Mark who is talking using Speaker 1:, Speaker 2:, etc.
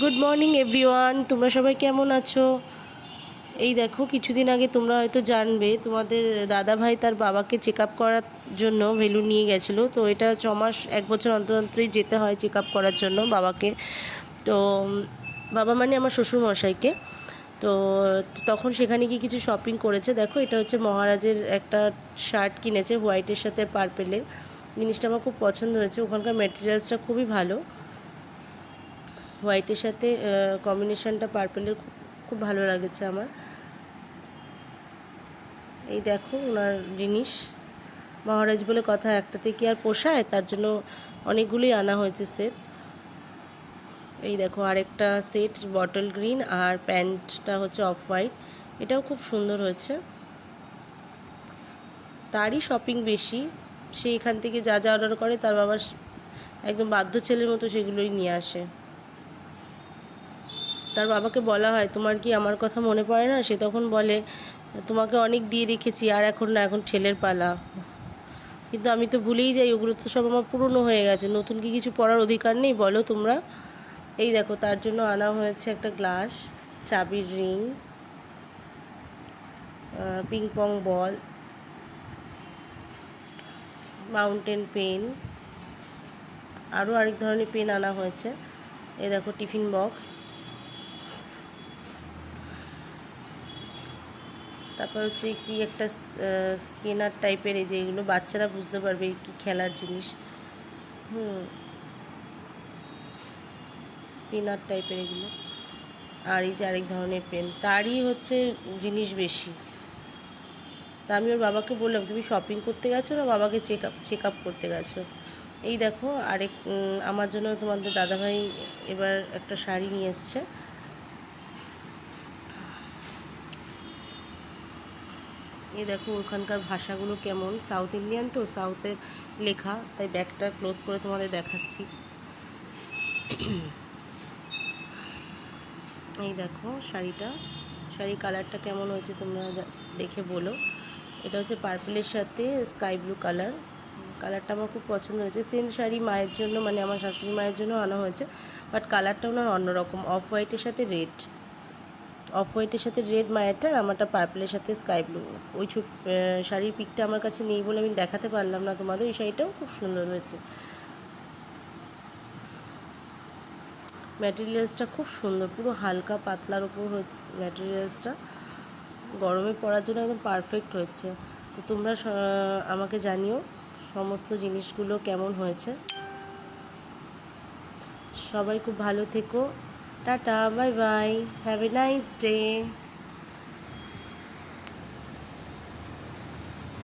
Speaker 1: Good morning everyone তোমরা সবাই কেমন আছো? এই দেখো, কিছুদিন আগে তোমরা হয়তো জানবে, তোমাদের দাদা ভাই তার বাবাকে চেক আপ করার জন্য ভেলু নিয়ে গেছিল। তো এটা ছ মাস এক বছর অন্তর অন্তরই যেতে হয় চেক আপ করার জন্য বাবাকে। তো বাবা মানে আমার শ্বশুর মশাইকে তো, তখন সেখানে গিয়ে কিছু শপিং করেছে। দেখো, এটা হচ্ছে মহারাজের একটা শার্ট কিনেছে হোয়াইটের সাথে পার্পেলের জিনিসটা আমার খুব পছন্দ হয়েছে। ওখানকার মেটেরিয়ালসটা খুবই ভালো। হোয়াইটের সাথে কম্বিনেশনটা পার্পেলের খুব ভালো লাগেছে আমার। এই দেখো ওনার জিনিস। মহারাজ বলে কথা একটাতে কি আর পোষায়? তার জন্য অনেকগুলোই আনা হয়েছে সেট এই দেখো আরেকটা সেট বটল গ্রিন আর প্যান্টটা হচ্ছে অফ হোয়াইট এটাও খুব সুন্দর হয়েছে। তারই শপিং বেশি। সে এখান থেকে যা যা অর্ডার করে, তার বাবা একদম বাধ্য ছেলের মতো সেগুলোই নিয়ে আসে। তার বাবাকে বলা হয়, তোমার কি আমার কথা মনে পড়ে না? সে তখন বলে, তোমাকে অনেক দিয়ে রেখেছি, আর এখন না, এখন ছেলের পালা। কিন্তু আমি তো ভুলেই যাই, ওগুলো তো সব আমার পুরনো হয়ে গেছে। নতুন কি কিছু পড়ার অধিকার নেই, বলো তোমরা? এই দেখো, তার জন্য আনা হয়েছে একটা গ্লাস, চাবির ring ping pong ball mountain pen আরও আরেক ধরনের পেন আনা হয়েছে। এই দেখো টিফিন বক্স তারপর হচ্ছে কি একটা স্কেনার টাইপের এই যে এগুলো বাচ্চারা বুঝতে পারবে কি খেলার জিনিস। হুম। স্পিনার টাইপের এগুলো। আর এই যে আরেক ধরনের পেন। তারই হচ্ছে জিনিস বেশি। তা আমি ওর বাবাকে বললাম, তুমি শপিং করতে গেছো না বাবাকে চেক আপ চেক আপ করতে গেছো? এই দেখো, আরেক আমার জন্য তোমাদের দাদাভাই এবার একটা শাড়ি নিয়ে এসছে। এই দেখো ওখানকার ভাষাগুলো কেমন? সাউথ ইন্ডিয়ান তো সাউথের লেখা, তাই ব্যাগটা ক্লোজ করে তোমাদের দেখাচ্ছি। এই দেখো শাড়িটা শাড়ি কালারটা কেমন হয়েছে তোমরা দেখে বলো। এটা হচ্ছে পার্পলের সাথে স্কাই ব্লু কালার কালারটা আমার খুব পছন্দ হয়েছে। সেম শাড়ি মায়ের জন্য মানে আমার শাশুড়ি মায়ের জন্য আনা হয়েছে বাট কালারটা ওনার অন্যরকম। অফ হোয়াইটের সাথে রেড অফ হোয়াইটের সাথে রেড মায়েরটা আর আমারটা পার্পলের সাথে স্কাই ব্লু ওই ছুট শাড়ির পিকটা আমার কাছে নেই বলে আমি দেখাতে পারলাম না তোমাদের। ওই শাড়িটাও খুব সুন্দর হয়েছে। ম্যাটেরিয়ালসটা খুব সুন্দর, পুরো হালকা পাতলার উপর ম্যাটেরিয়ালসটা গরমে পরার জন্য একদম পারফেক্ট হয়েছে। তো তোমরা আমাকে জানিও সমস্ত জিনিসগুলো কেমন হয়েছে। সবাই খুব ভালো থেকো। tata bye bye have a nice day